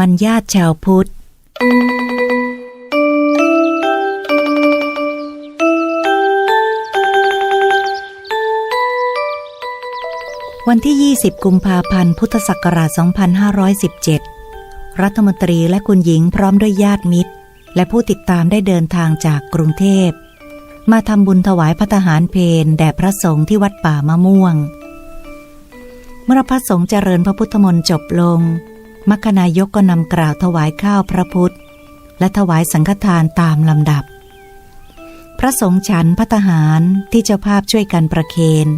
มันญาติชาวพุทธ วันที่ 20 กุมภาพันธ์ พุทธศักราช 2517 รัฐมนตรีและคุณหญิงพร้อมด้วยญาติมิตร และผู้ติดตามได้เดินทางจากกรุงเทพ มาทำบุญถวายพระทหารเพนแด่พระสงฆ์ที่วัดป่ามะม่วง เมื่อพระสงฆ์เจริญพระพุทธมนต์จบลง มัคคณายกก็นำกล่าวถวายข้าวพระพุทธ และถวายสังฆทานตามลำดับ พระสงฆ์ฉันพระทหารที่เจ้าภาพช่วยกันประเคน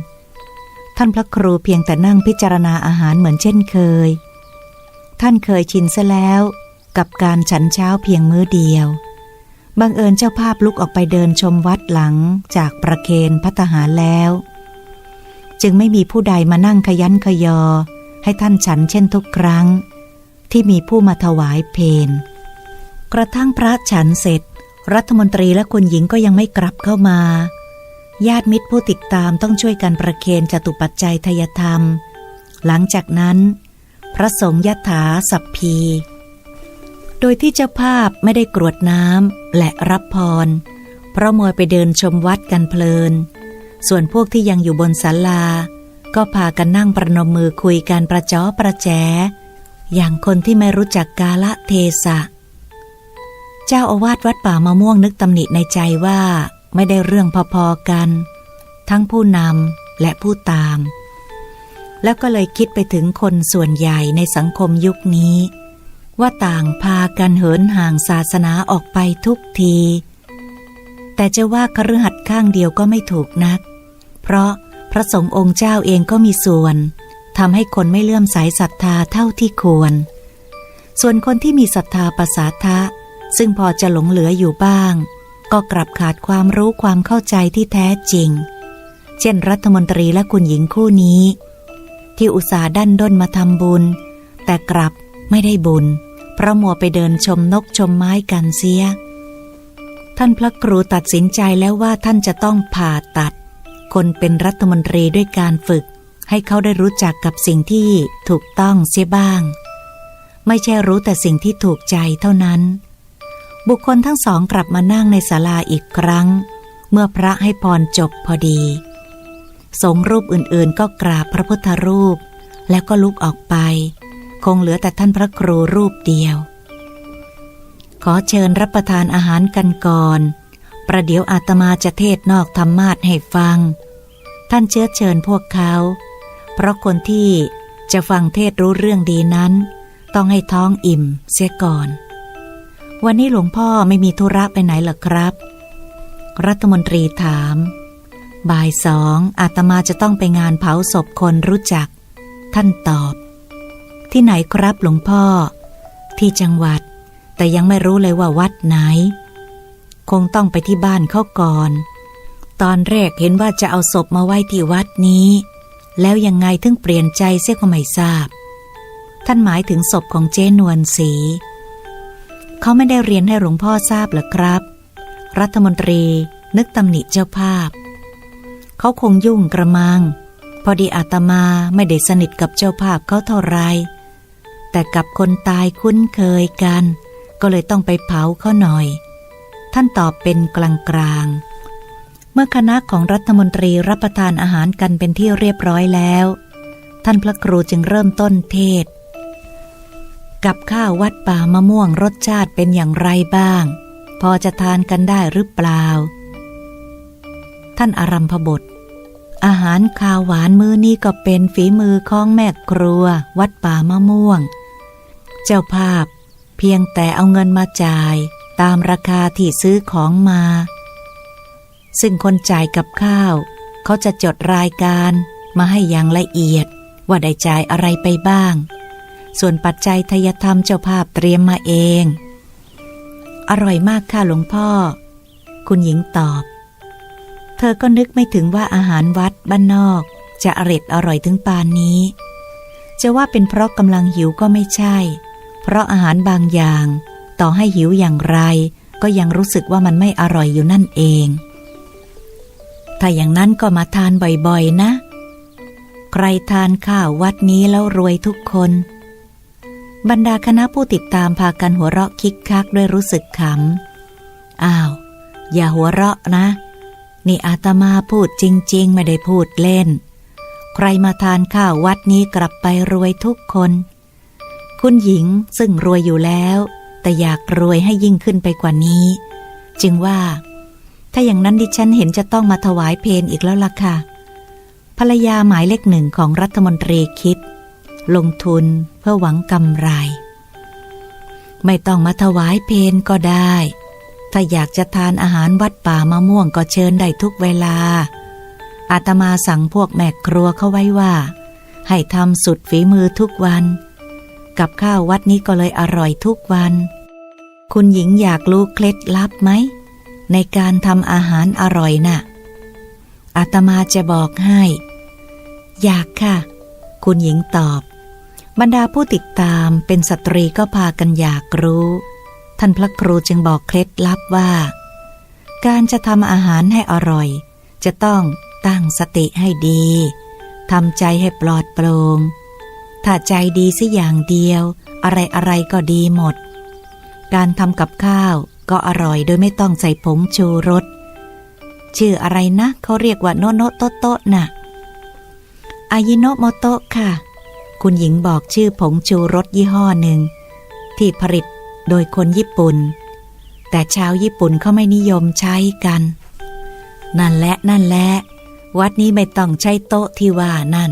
ท่านพระครูเพียงแต่นั่งพิจารณาอาหารเหมือนเช่นเคย ท่านเคยชินซะแล้วกับการฉันเช้าเพียงมื้อเดียว บังเอิญเจ้าภาพลุกออกไปเดินชมวัดหลังจากประเคนพัตหารแล้ว จึงไม่มีผู้ใดมานั่งขยันขยอ ให้ท่านฉันเช่นทุกครั้ง ที่มีผู้มาถวายเพนกระทั่งพระฉันเสร็จ รัฐมนตรีและคุณหญิงก็ยังไม่กลับเข้ามา ญาติมิตรผู้ติดตามต้องช่วยกันประเคนจตุปัจจัยทยธรรม หลังจากนั้น พระสงฆ์ยถาสัพพี โดยที่เจ้าภาพไม่ได้กรวดน้ำและรับพร เพราะมัวไปเดินชมวัดกันเพลิน ส่วนพวกที่ยังอยู่บนศาลา ก็พากันนั่งประนมมือคุยกันประจ้อประแจ อย่างคนที่ไม่รู้จักกาละเทศะ เจ้าอาวาสวัดป่ามะม่วงนึกตำหนิในใจว่าไม่ได้เรื่องพอๆกัน ทั้งผู้นำและผู้ตาม แล้วก็เลยคิดไปถึงคนส่วนใหญ่ในสังคมยุคนี้ ว่าต่างพากันเหินห่างศาสนาออกไปทุกที แต่จะว่าคฤหัสถ์ข้างเดียวก็ไม่ถูกนัก เพราะพระสงฆ์องค์เจ้าเองก็มีส่วน ทำให้คนไม่เลื่อมใสศรัทธาเท่าที่ควร ส่วนคนที่มีศรัทธาประสาทะ ซึ่งพอจะหลงเหลืออยู่บ้าง ก็กลับขาดความรู้ความเข้าใจที่แท้จริง เช่นรัฐมนตรีและคุณหญิงคู่นี้ ที่อุตส่าห์ดันด้นมาทำบุญ แต่กลับไม่ได้บุญ เพราะมัวไปเดินชมนกชมไม้กันเสีย ท่านพระครูตัดสินใจแล้วว่าท่านจะต้องผ่าตัด คนเป็นรัฐมนตรีด้วยการฝึก ให้เขาได้รู้จักกับสิ่งที่ถูกต้องเสียบ้าง ไม่ใช่รู้แต่สิ่งที่ถูกใจเท่านั้น บุคคลทั้งสองกลับมานั่งในศาลาอีกครั้ง เมื่อพระให้พรจบพอดี สงรูปอื่นๆ ก็กราบพระพุทธรูป แล้วก็ลุกออกไป คงเหลือแต่ท่านพระครูรูปเดียว ขอเชิญรับประทานอาหารกันก่อน ประเดี๋ยวอาตมาจะเทศนอกธรรมาทให้ฟัง ท่านเชื้อเชิญพวกเขา เพราะคนที่จะฟังเทศรู้เรื่องดีนั้น ต้องให้ท้องอิ่มเสียก่อน วันนี้หลวงพ่อไม่มีธุระไปไหนหรอครับ รัฐมนตรีถาม บ่ายสองอาตมาจะต้องไปงานเผาศพคนรู้จัก ท่านตอบ ที่ไหนครับหลวงพ่อ ที่จังหวัด แต่ยังไม่รู้เลยว่าวัดไหน คงต้องไปที่บ้านเขาก่อน ตอนแรกเห็นว่าจะเอาศพมาไว้ที่วัดนี้ แล้วยังไงถึงเปลี่ยนใจเสียก็ไม่ทราบ ท่านหมายถึงศพของเจนวลศรีเขาไม่ได้เรียนให้หลวงพ่อทราบหรือครับ รัฐมนตรีนึกตำหนิเจ้าภาพ เขาคงยุ่งกระมัง พอดีอาตมาไม่ได้สนิทกับเจ้าภาพเขาเท่าไร แต่กับคนตายคุ้นเคยกัน ก็เลยต้องไปเผาเขาหน่อย ท่านตอบเป็นกลางกลางๆ มื่อคณะของรัฐมนตรีรับประทานอาหารกันเป็นที่เรียบร้อยแล้ว ท่านพระครูจึงเริ่มต้นเทศ กับข้าววัดป่ามะม่วงรสชาติเป็นอย่างไรบ้าง พอจะทานกันได้หรือเปล่า ท่านอารัมพบท อาหารคาวหวานมื้อนี้ก็เป็นฝีมือของแม่ครัว วัดป่ามะม่วง เจ้าภาพเพียงแต่เอาเงินมาจ่าย ตามราคาที่ซื้อของมา ซึ่งคนจ่ายกับข้าว เขาจะจดรายการมาให้อย่างละเอียด ว่าได้จ่ายอะไรไปบ้าง ส่วนปัจจัยทยธรรมเจ้าภาพเตรียมมาเอง อร่อยมากค่ะหลวงพ่อ คุณหญิงตอบ เธอก็นึกไม่ถึงว่าอาหารวัดบ้านนอก จะอร็ดอร่อยถึงปานนี้ จะว่าเป็นเพราะกำลังหิวก็ไม่ใช่ เพราะอาหารบางอย่าง ต่อให้หิวอย่างไร ก็ยังรู้สึกว่ามันไม่อร่อยอยู่นั่นเอง ถ้าอย่างนั้นก็มาทานบ่อยๆนะ ใครทานข้าววัดนี้แล้วรวยทุกคน บรรดาคณะผู้ติดตามพากันหัวเราะคิกคักด้วยรู้สึกขำ อ้าว อย่าหัวเราะนะ นี่อาตมาพูดจริง ๆ ไม่ได้พูดเล่น ใครมาทานข้าววัดนี้กลับไปรวยทุกคน คุณหญิงซึ่งรวยอยู่แล้ว แต่อยากรวยให้ยิ่งขึ้นไปกว่านี้ จึงว่า ถ้าอย่างนั้นดิฉันเห็นจะต้องมาถวายเพลอีกแล้วล่ะค่ะ ภรรยาหมายเลขหนึ่งของรัฐมนตรีคิด ลงทุนเพื่อหวังกำไร ไม่ต้องมาถวายเพลก็ได้ ถ้าอยากจะทานอาหารวัดป่ามะม่วงก็เชิญได้ทุกเวลา อาตมาสั่งพวกแม่ครัวเข้าไว้ว่า ให้ทำสุดฝีมือทุกวัน กับข้าววัดนี้ก็เลยอร่อยทุกวัน คุณหญิงอยากรู้เคล็ดลับไหม ในการทำอาหารอร่อยน่ะอาตมาจะบอกให้ อยากค่ะ คุณหญิงตอบ บรรดาผู้ติดตามเป็นสตรีก็พากันอยากรู้ ท่านพระครูจึงบอกเคล็ดลับว่า การจะทำอาหารให้อร่อย จะต้องตั้งสติให้ดีทำใจให้ปลอดโปรง่งถ้าใจดีสิอย่างเดียว อะไรอะไรก็ดีหมด การทำกับข้าว ก็อร่อยโดยไม่ต้องใส่ผงชูรส ชื่ออะไรนะเขาเรียกว่าโนโนโตโตะน่ะอายิโนโมโตะค่ะ คุณหญิงบอกชื่อผงชูรสยี่ห้อหนึ่ง ที่ผลิตโดยคนญี่ปุ่น แต่ชาวญี่ปุ่นเขาไม่นิยมใช้กัน นั่นแหละนั่นแหละวัดนี้ไม่ต้องใช้โต๊ะที่ว่านั่น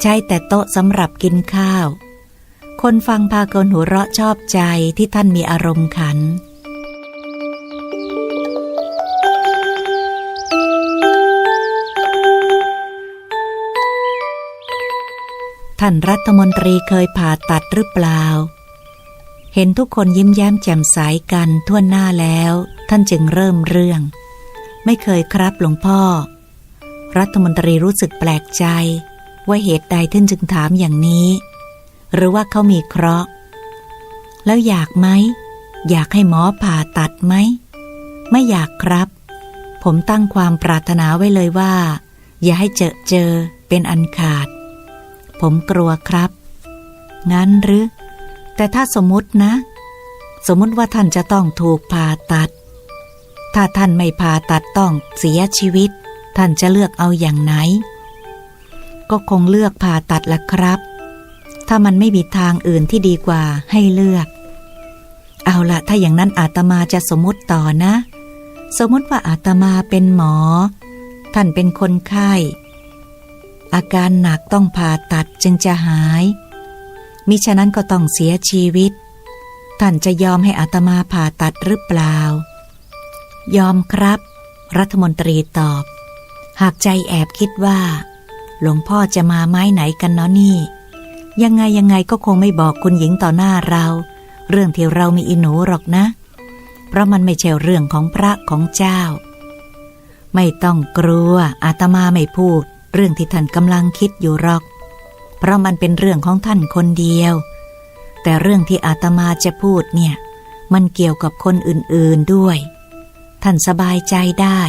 ใช้แต่โต๊ะสำหรับกินข้าว คนฟังพากันหัวเราะชอบใจที่ท่านมีอารมณ์ขัน ท่านรัฐมนตรีเคยผ่าตัดหรือเปล่า เห็นทุกคนยิ้มแย้มแจ่มใสกันทั่วหน้าแล้ว ท่านจึงเริ่มเรื่อง ไม่เคยครับหลวงพ่อ รัฐมนตรีรู้สึกแปลกใจ ว่าเหตุใดท่านจึงถามอย่างนี้ หรือว่าเขามีเคราะห์ แล้วอยากไหม อยากให้หมอผ่าตัดไหม ไม่อยากครับ ผมตั้งความปรารถนาไว้เลยว่า อย่าให้เจอเจอเป็นอันขาด ผมกลัวครับ งั้นหรือ แต่ถ้าสมมตินะ สมมติว่าท่านจะต้องถูกผ่าตัด ถ้าท่านไม่ผ่าตัดต้องเสียชีวิต ท่านจะเลือกเอาอย่างไหน ก็คงเลือกผ่าตัดละครับ ถ้ามันไม่มีทางอื่นที่ดีกว่าให้เลือก เอาละถ้าอย่างนั้นอาตมาจะสมมติต่อนะ สมมติว่าอาตมาเป็นหมอ ท่านเป็นคนไข้ อาการหนักต้องผ่าตัดจึงจะหาย มิฉะนั้นก็ต้องเสียชีวิต ท่านจะยอมให้อาตมาผ่าตัดหรือเปล่า ยอมครับ รัฐมนตรีตอบ หากใจแอบคิดว่า หลวงพ่อจะมาไม้ไหนกันเนาะนี่ ยังไงยังไงก็คงไม่บอกคุณหญิงต่อหน้าเรา เรื่องที่เรามีอินูหรอกนะ เพราะมันไม่ใช่เรื่องของพระของเจ้า ไม่ต้องกลัวอาตมาไม่พูด เรื่องที่ท่านกำลังคิดอยู่หรอก เพราะมันเป็นเรื่องของท่านคนเดียว แต่เรื่องที่อาตมาจะพูดเนี่ย มันเกี่ยวกับคนอื่นๆด้วย ท่านสบายใจได้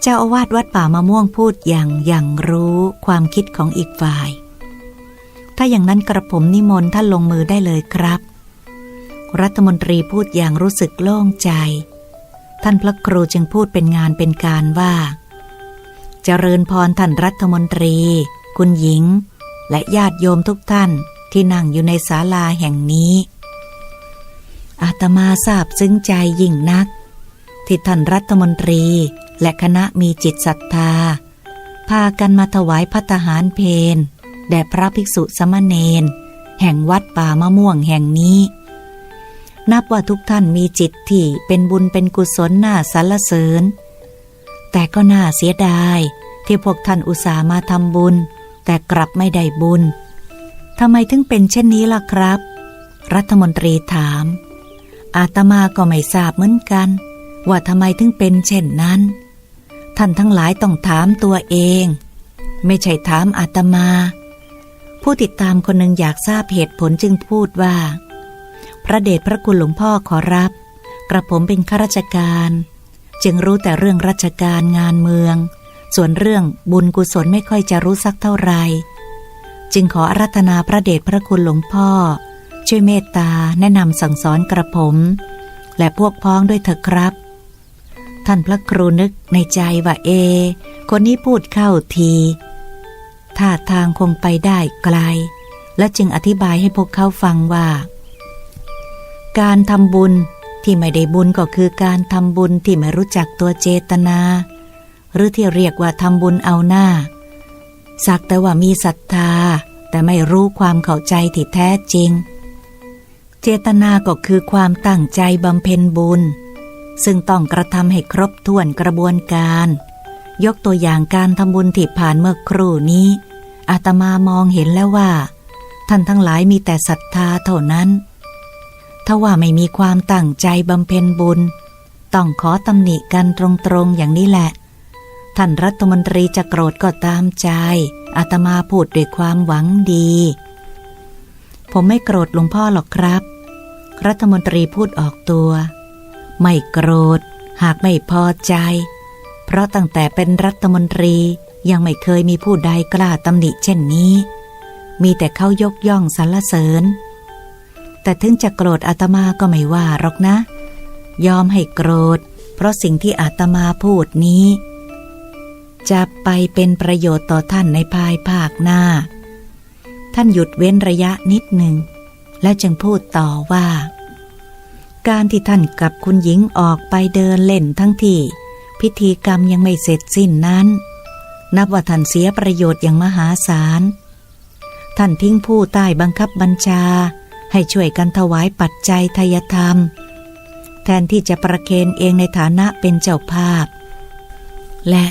เจ้าอาวาสวัดป่ามะม่วงพูดอย่างอย่างรู้ความคิดของอีกฝ่าย ถ้าอย่างนั้นกระผมนิมนต์ท่านลงมือได้เลยครับ รัฐมนตรีพูดอย่างรู้สึกโล่งใจ ท่านพระครูจึงพูดเป็นงานเป็นการว่า เจริญพรท่านรัฐมนตรี คุณหญิง และญาติโยมทุกท่านที่นั่งอยู่ในศาลาแห่งนี้ อาตมาทราบซึ้งใจยิ่งนัก ที่ท่านรัฐมนตรีและคณะมีจิตศรัทธา พากันมาถวายพัตหารเพนแด่พระภิกษุสมณเณรแห่งวัดป่ามะม่วงแห่งนี้ นับว่าทุกท่านมีจิตที่เป็นบุญเป็นกุศลน่าสรรเสริญ แต่ก็น่าเสียดายที่พวกท่านอุตส่าห์มาทำบุญ แต่กลับไม่ได้บุญทำไมถึงเป็นเช่นนี้ล่ะครับ รัฐมนตรีถาม อาตมาก็ไม่ทราบเหมือนกัน ว่าทำไมถึงเป็นเช่นนั้น ท่านทั้งหลายต้องถามตัวเอง ไม่ใช่ถามอาตมา ผู้ติดตามคนหนึ่งอยากทราบเหตุผลจึงพูดว่า พระเดชพระคุณหลวงพ่อขอรับ กระผมเป็นข้าราชการ จึงรู้แต่เรื่องราชการงานเมือง ส่วนเรื่องบุญกุศลไม่ค่อยจะรู้สักเท่าไหร่จึงขออารัธนาพระเดชพระคุณหลวงพ่อ ช่วยเมตตาแนะนำสั่งสอนกระผม และพวกพ้องด้วยเถอะครับ ท่านพระครูนึกในใจว่าเอ คนนี้พูดเข้าทีท่าทางคงไปได้ไกล และจึงอธิบายให้พวกเขาฟังว่า การทำบุญ ที่ไม่ได้บุญก็คือการทำบุญที่ไม่รู้จักตัวเจตนา หรือที่เรียกว่าทำบุญเอาหน้า สักแต่ว่ามีศรัทธา แต่ไม่รู้ความเข้าใจที่แท้จริง เจตนาก็คือความตั้งใจบำเพ็ญบุญ ซึ่งต้องกระทำให้ครบถ้วนกระบวนการ ยกตัวอย่างการทำบุญที่ผ่านเมื่อครู่นี้อาตมามองเห็นแล้วว่า ท่านทั้งหลายมีแต่ศรัทธาเท่านั้น ถ้าว่าไม่มีความตั้งใจบำเพ็ญบุญ ต้องขอตำหนิกันตรงๆอย่างนี้แหละ ท่านรัฐมนตรีจะโกรธก็ตามใจ อาตมาพูดด้วยความหวังดี ผมไม่โกรธหลวงพ่อหรอกครับ รัฐมนตรีพูดออกตัว ไม่โกรธ หากไม่พอใจ เพราะตั้งแต่เป็นรัฐมนตรียังไม่เคยมีผู้ใดกล้าตำหนิเช่นนี้ มีแต่เขายกย่องสรรเสริญ แต่ถึงจะโกรธอาตมาก็ไม่ว่าหรอกนะ ยอมให้โกรธ เพราะสิ่งที่อาตมาพูดนี้ จะไปเป็นประโยชน์ต่อท่านในภายภาคหน้า ท่านหยุดเว้นระยะนิดหนึ่ง และจึงพูดต่อว่า การที่ท่านกับคุณหญิงออกไปเดินเล่นทั้งที่ พิธีกรรมยังไม่เสร็จสิ้นนั้น นับว่าท่านเสียประโยชน์อย่างมหาศาลท่านทิ้งผู้ใต้บังคับบัญชา ให้ช่วยกันถวายปัจจัยทายธรรม แทนที่จะประเคนเองในฐานะเป็นเจ้าภาพ และ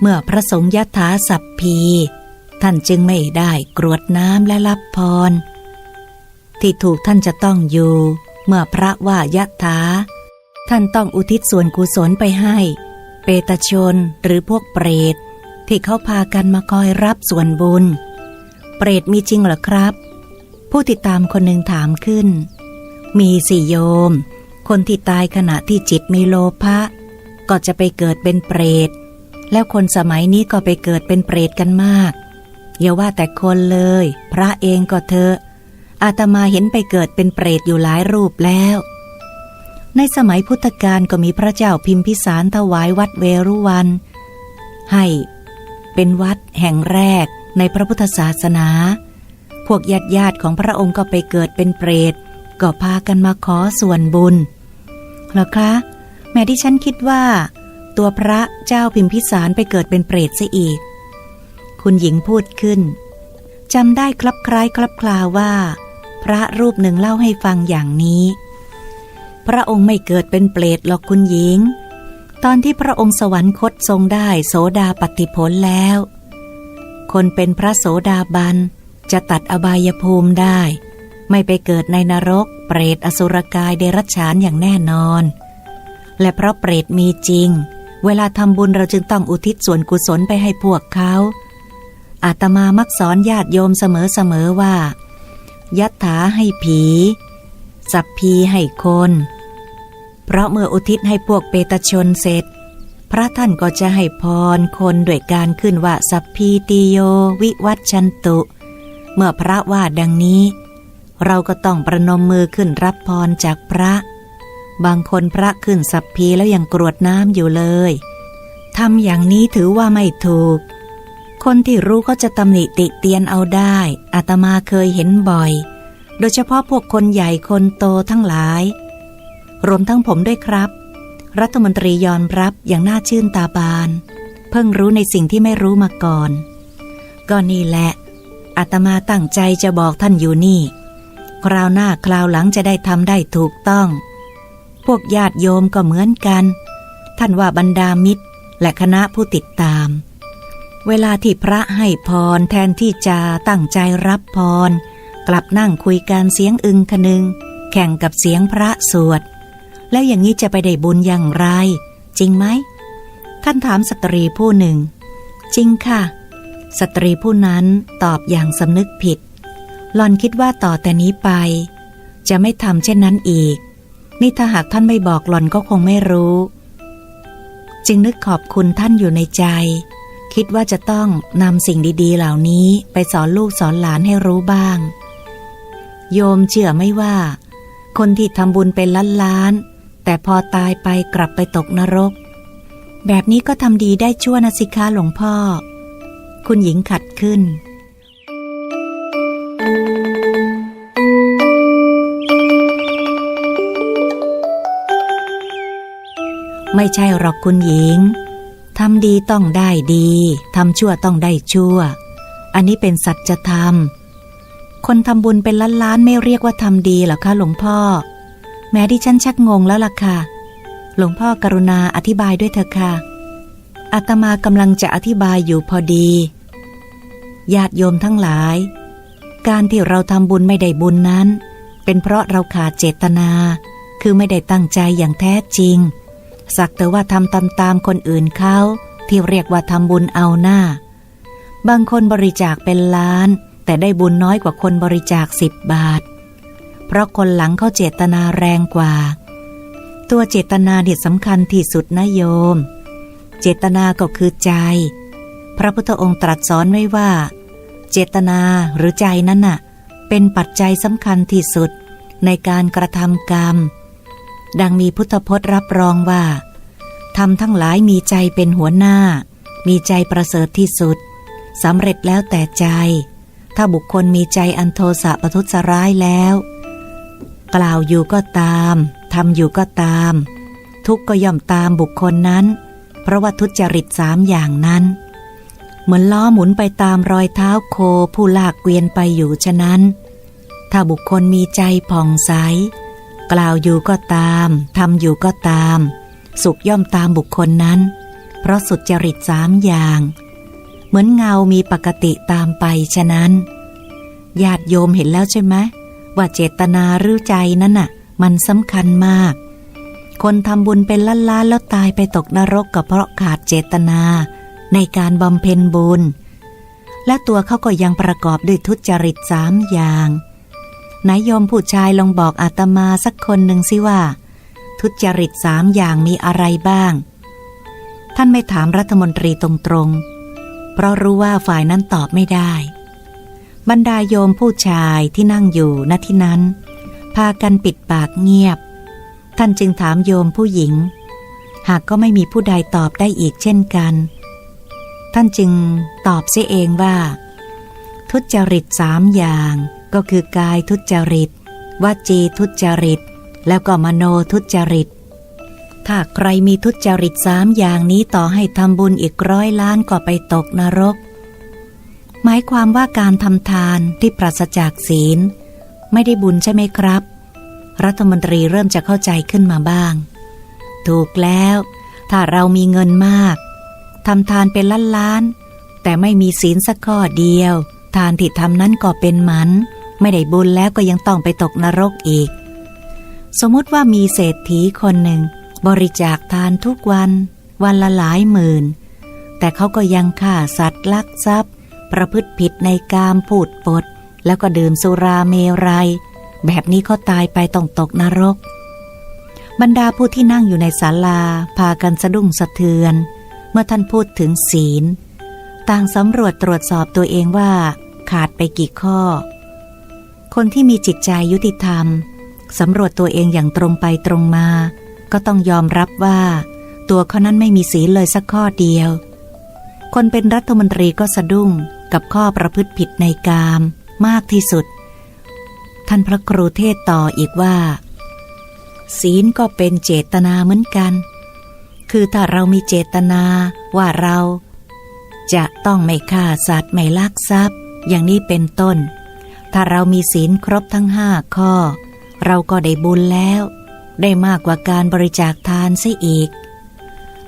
เมื่อพระสงฆ์ยถาสัพพี ท่านจึงไม่ได้กรวดน้ำและรับพร ที่ถูกท่านจะต้องอยู่ เมื่อพระว่ายะถาท่านต้องอุทิศส่วนกุศลไปให้ เปตชนหรือพวกเปรต ที่เขาพากันมาคอยรับส่วนบุญ เปรตมีจริงเหรอครับ ผู้ติดตามคนหนึ่งถามขึ้น มีสิโยม คนที่ตายขณะที่จิตมีโลภะก็จะไปเกิดเป็นเปรต แล้วคนสมัยนี้ก็ไปเกิดเป็นเปรตกันมาก อย่าว่าแต่คนเลย พระเองก็เถอะ อาตมาเห็นไปเกิดเป็นเปรตอยู่หลายรูปแล้ว ในสมัยพุทธกาลก็มีพระเจ้าพิมพิสารถวายวัดเวรุวัน ให้เป็นวัดแห่งแรกในพระพุทธศาสนา พวกญาติญาติของพระองค์ก็ไปเกิดเป็นเปรต ก็พากันมาขอส่วนบุญหรอคะ แม่ที่ฉันคิดว่า ตัวพระเจ้าพิมพิสารไปเกิดเป็นเปรตซะอีก คุณหญิงพูดขึ้นจำได้คลับคล้ายคลับคลาว่า พระรูปหนึ่งเล่าให้ฟังอย่างนี้ พระองค์ไม่เกิดเป็นเปรตหรอกคุณหญิง ตอนที่พระองค์สวรรคตทรงได้โสดาปฏิผลแล้ว คนเป็นพระโสดาบัน จะตัดอบายภูมิได้ ไม่ไปเกิดในนรก เปรตอสุรกายเดรัจฉานอย่างแน่นอน และเพราะเปรตมีจริง เวลาทำบุญเราจึงต้องอุทิศส่วนกุศลไปให้พวกเขาอาตมามักสอนญาติโยมเสมอๆว่ายัตถาให้ผี สัพพีให้คน เพราะเมื่ออุทิศให้พวกเปตชนเสร็จ พระท่านก็จะให้พรคนด้วยการขึ้นว่าสัพพีติโยวิวัตชันตุ เมื่อพระว่าดังนี้ เราก็ต้องประนมมือขึ้นรับพรจากพระ บางคนพระขึ้นสัพพีแล้วยังกรวดน้ำอยู่เลยทำอย่างนี้ถือว่าไม่ถูก คนที่รู้ก็จะตำหนิติเตียนเอาได้อาตมาเคยเห็นบ่อย โดยเฉพาะพวกคนใหญ่คนโตทั้งหลาย รวมทั้งผมด้วยครับ รัฐมนตรียอมรับอย่างน่าชื่นตาบาน เพิ่งรู้ในสิ่งที่ไม่รู้มาก่อน ก็นี่แหละ อาตมาตั้งใจจะบอกท่านอยู่นี่ คราวหน้าคราวหลังจะได้ทำได้ถูกต้อง พวกญาติโยมก็เหมือนกัน ท่านว่าบรรดามิตรและคณะผู้ติดตาม เวลาที่พระให้พรแทนที่จะตั้งใจรับพร กลับนั่งคุยกันเสียงอึงคนึง แข่งกับเสียงพระสวด แล้วอย่างนี้จะไปได้บุญอย่างไร จริงไหม ท่านถามสตรีผู้หนึ่ง จริงค่ะ สตรีผู้นั้นตอบอย่างสำนึกผิด หลอนคิดว่าต่อแต่นี้ไป จะไม่ทำเช่นนั้นอีก นี่ถ้าหากท่านไม่บอกหลอนก็คงไม่รู้ จึงนึกขอบคุณท่านอยู่ในใจ คิดว่าจะต้องนำสิ่งดี ๆ เหล่านี้ไปสอนลูกสอนหลานให้รู้บ้าง โยมเชื่อไม่ว่า คนที่ทำบุญเป็นล้านล้านๆแต่พอตายไปกลับไปตกนรก แบบนี้ก็ทำดีได้ชั่วนะสิคะหลวงพ่อ คุณหญิงขัดขึ้น ไม่ใช่หรอกคุณหญิงทำดีต้องได้ดีทำชั่วต้องได้ชั่ว อันนี้เป็นสัจธรรม คนทำบุญเป็นล้านล้านๆไม่เรียกว่าทำดีหรอคะหลวงพ่อ แม้ที่ฉันชักงงแล้วล่ะค่ะ หลวงพ่อกรุณาอธิบายด้วยเถอะค่ะอาตมากำลังจะอธิบายอยู่พอดี ญาติโยมทั้งหลาย การที่เราทำบุญไม่ได้บุญนั้น เป็นเพราะเราขาดเจตนา คือไม่ได้ตั้งใจอย่างแท้จริง สักแต่ว่าทำตามตามๆคนอื่นเขาที่เรียกว่าทำบุญเอาหน้า บางคนบริจาคเป็นล้าน แต่ได้บุญน้อยกว่าคนบริจาคสิบบาท เพราะคนหลังเขาเจตนาแรงกว่า ตัวเจตนาเนี่ยสำคัญที่สุดนะโยม เจตนาก็คือใจ พระพุทธองค์ตรัสสอนไว้ว่า เจตนาหรือใจนั้นน่ะ เป็นปัจจัยสำคัญที่สุดในการกระทำกรรม ดังมีพุทธพจน์รับรองว่าทำทั้งหลายมีใจเป็นหัวหน้า มีใจประเสริฐที่สุดสำเร็จแล้วแต่ใจ ถ้าบุคคลมีใจอันโทสะประทุษร้ายแล้ว กล่าวอยู่ก็ตามทำอยู่ก็ตาม ทุกข์ก็ย่อมตามบุคคลนั้น เพราะว่าทุจริตสามอย่างนั้น เหมือนล้อหมุนไปตามรอยเท้าโคผู้ลากเกวียนไปอยู่ฉะนั้น ถ้าบุคคลมีใจผ่องใส กล่าวอยู่ก็ตามทำอยู่ก็ตาม สุขย่อมตามบุคคลนั้น เพราะสุดจริตสามอย่าง เหมือนเงามีปกติตามไปฉะนั้นญาติโยมเห็นแล้วใช่ไหมว่าเจตนาหรือใจนั้นน่ะ มันสำคัญมาก คนทำบุญเป็นล้านล้านๆแล้วตายไปตกนรกก็เพราะขาดเจตนา ในการบำเพ็ญบุญ และตัวเขาก็ยังประกอบด้วยทุจริตสามอย่างนายโยมผู้ชายลองบอกอาตมาสักคนหนึ่งสิว่า ทุจริตสามอย่างมีอะไรบ้าง ท่านไม่ถามรัฐมนตรีตรงๆ เพราะรู้ว่าฝ่ายนั้นตอบไม่ได้ บรรดาโยมผู้ชายที่นั่งอยู่ณที่นั้น พากันปิดปากเงียบ ท่านจึงถามโยมผู้หญิง หากก็ไม่มีผู้ใดตอบได้อีกเช่นกัน ท่านจึงตอบเสียเองว่า ทุจริตสามอย่างก็คือกายทุจริตวจีทุจริต แล้วก็มโนทุจริต ถ้าใครมีทุจริตสามอย่างนี้ต่อให้ทำบุญอีกร้อยล้านก็ไปตกนรก หมายความว่าการทำทานที่ปราศจากศีล ไม่ได้บุญใช่ไหมครับ รัฐมนตรีเริ่มจะเข้าใจขึ้นมาบ้าง ถูกแล้ว ถ้าเรามีเงินมาก ทำทานเป็นล้านล้านๆแต่ไม่มีศีลสักข้อเดียว ทานที่ทำนั้นก็เป็นหมัน ไม่ได้บุญแล้วก็ยังต้องไปตกนรกอีก สมมติว่ามีเศรษฐีคนหนึ่ง บริจาคทานทุกวัน วันละหลายหมื่น แต่เขาก็ยังฆ่าสัตว์ลักทรัพย์ ประพฤติผิดในกามพูดปด แล้วก็ดื่มสุราเมรัยแบบนี้เขาตายไปต้องตกนรก บรรดาผู้ที่นั่งอยู่ในศาลา พากันสะดุ้งสะเทือน เมื่อท่านพูดถึงศีล ต่างสำรวจตรวจสอบตัวเองว่า ขาดไปกี่ข้อ คนที่มีจิตใจยุติธรรมสำรวจตัวเองอย่างตรงไปตรงมา ก็ต้องยอมรับว่า ตัวเขานั้นไม่มีศีลเลยสักข้อเดียว คนเป็นรัฐมนตรีก็สะดุ้งกับข้อประพฤติผิดในกาม มากที่สุด ท่านพระครูเทศต่ออีกว่า ศีลก็เป็นเจตนาเหมือนกัน คือถ้าเรามีเจตนาว่าเรา จะต้องไม่ฆ่าสัตว์ไม่ลักทรัพย์ อย่างนี้เป็นต้น ถ้าเรามีศีลครบทั้งห้าข้อ เราก็ได้บุญแล้ว ได้มากกว่าการบริจาคทานซะอีก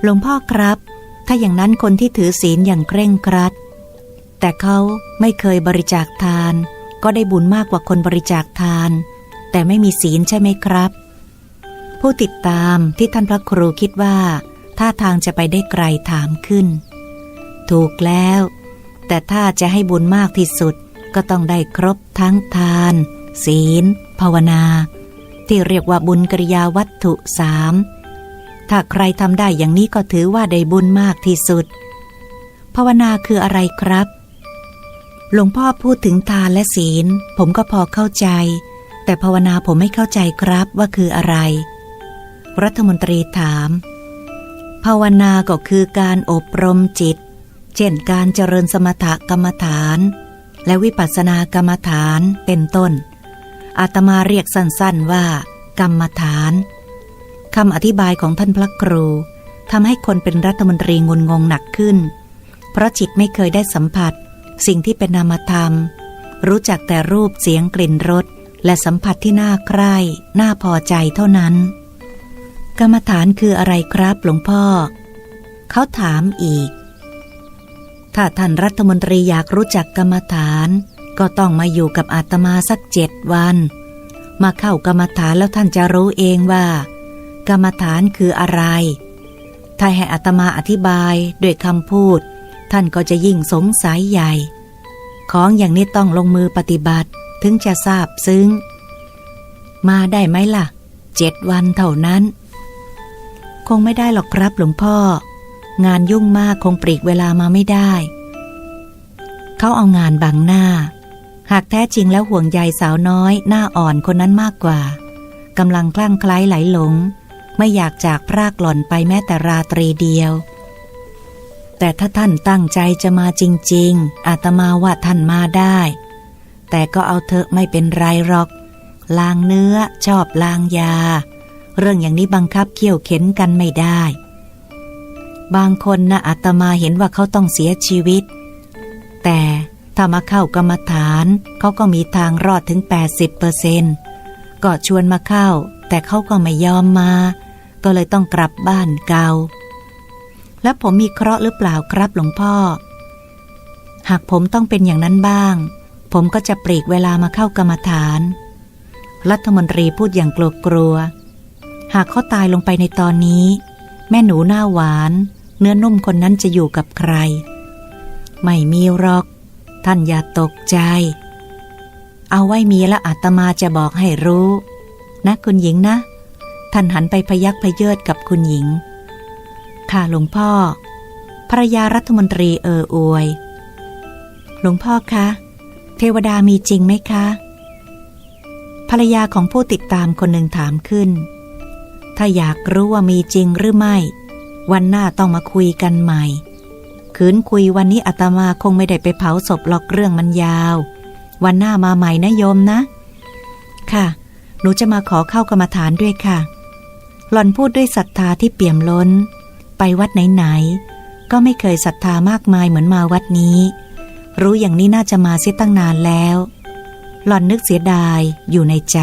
หลวงพ่อครับ ถ้าอย่างนั้นคนที่ถือศีลอย่างเคร่งครัด แต่เขาไม่เคยบริจาคทาน ก็ได้บุญมากกว่าคนบริจาคทาน แต่ไม่มีศีลใช่ไหมครับผู้ติดตามที่ท่านพระครูคิดว่า ท่าทางจะไปได้ไกลถามขึ้น ถูกแล้ว แต่ถ้าจะให้บุญมากที่สุดก็ต้องได้ครบทั้งทาน ศีล ภาวนา ที่เรียกว่าบุญกริยาวัตถุสามถ้าใครทำได้อย่างนี้ก็ถือว่าได้บุญมากที่สุด ภาวนาคืออะไรครับ หลวงพ่อพูดถึงทานและศีล ผมก็พอเข้าใจ แต่ภาวนาผมไม่เข้าใจครับว่าคืออะไร รัฐมนตรีถาม ภาวนาก็คือการอบรมจิต เช่นการเจริญสมถกรรมฐาน และวิปัสสนากรรมฐานเป็นต้น อาตมาเรียกสั้นๆว่า กรรมฐานคำอธิบายของท่านพระครูทำให้คนเป็นรัฐมนตรีงุนงงหนักขึ้น เพราะจิตไม่เคยได้สัมผัส สิ่งที่เป็นนามธรรม รู้จักแต่รูปเสียงกลิ่นรสและสัมผัสที่น่าใคร่น่าพอใจเท่านั้น กรรมฐานคืออะไรครับหลวงพ่อ เขาถามอีก ถ้าท่านรัฐมนตรีอยากรู้จักกรรมฐาน ก็ต้องมาอยู่กับอาตมาสักเจ็ดวัน มาเข้ากรรมฐานแล้วท่านจะรู้เองว่า กรรมฐานคืออะไร ถ้าให้อาตมาอธิบายด้วยคำพูด ท่านก็จะยิ่งสงสัยใหญ่ ของอย่างนี้ต้องลงมือปฏิบัติถึงจะทราบซึ้ง มาได้ไหมล่ะเจ็ดวันเท่านั้น คงไม่ได้หรอกครับหลวงพ่อ งานยุ่งมากคงปลีกเวลามาไม่ได้ เขาเอางานบังหน้า หากแท้จริงแล้วห่วงใยสาวน้อยหน้าอ่อนคนนั้นมากกว่ากำลังคลั่งไคล้ไหลหลง ไม่อยากจากพรากหล่อนไปแม้แต่ราตรีเดียว แต่ถ้าท่านตั้งใจจะมาจริง ๆ อาตมาว่าท่านมาได้ แต่ก็เอาเถอะไม่เป็นไรหรอก ลางเนื้อชอบลางยา เรื่องอย่างนี้บังคับเขี่ยวเข็นกันไม่ได้ บางคนนะอาตมาเห็นว่าเขาต้องเสียชีวิต แต่ถ้ามาเข้ากรรมฐาน เขาก็มีทางรอดถึง 80เปอร์เซนก็ชวนมาเข้า แต่เขาก็ไม่ยอมมา ก็เลยต้องกลับบ้านเกา แล้วผมมีเคราะห์หรือเปล่าครับหลวงพ่อ หากผมต้องเป็นอย่างนั้นบ้าง ผมก็จะปลีกเวลามาเข้ากรรมฐาน รัฐมนตรีพูดอย่างกลัวๆ หากเขาตายลงไปในตอนนี้ แม่หนูหน้าหวาน เนื้อนุ่มคนนั้นจะอยู่กับใคร ไม่มีหรอก ท่านอย่าตกใจ เอาไว้มีแล้วอาตมาจะบอกให้รู้ นะคุณหญิงนะ ท่านหันไปพยักพเยิดกับคุณหญิง ค่ะหลวงพ่อภรรยารัฐมนตรีเอออวย หลวงพ่อคะ เทวดามีจริงไหมคะ ภรรยาของผู้ติดตามคนหนึ่งถามขึ้น ถ้าอยากรู้ว่ามีจริงหรือไม่ วันหน้าต้องมาคุยกันใหม่ คืนคุยวันนี้อาตมาคงไม่ได้ไปเผาศพหรอกเรื่องมันยาว วันหน้ามาใหม่นะโยมนะ ค่ะ หนูจะมาขอเข้ากรรมฐานด้วยค่ะ หล่อนพูดด้วยศรัทธาที่เปี่ยมล้น ไปวัดไหนๆก็ไม่เคยศรัทธามากมายเหมือนมาวัดนี้ รู้อย่างนี้น่าจะมาเสียตั้งนานแล้ว หล่อนนึกเสียดายอยู่ในใจ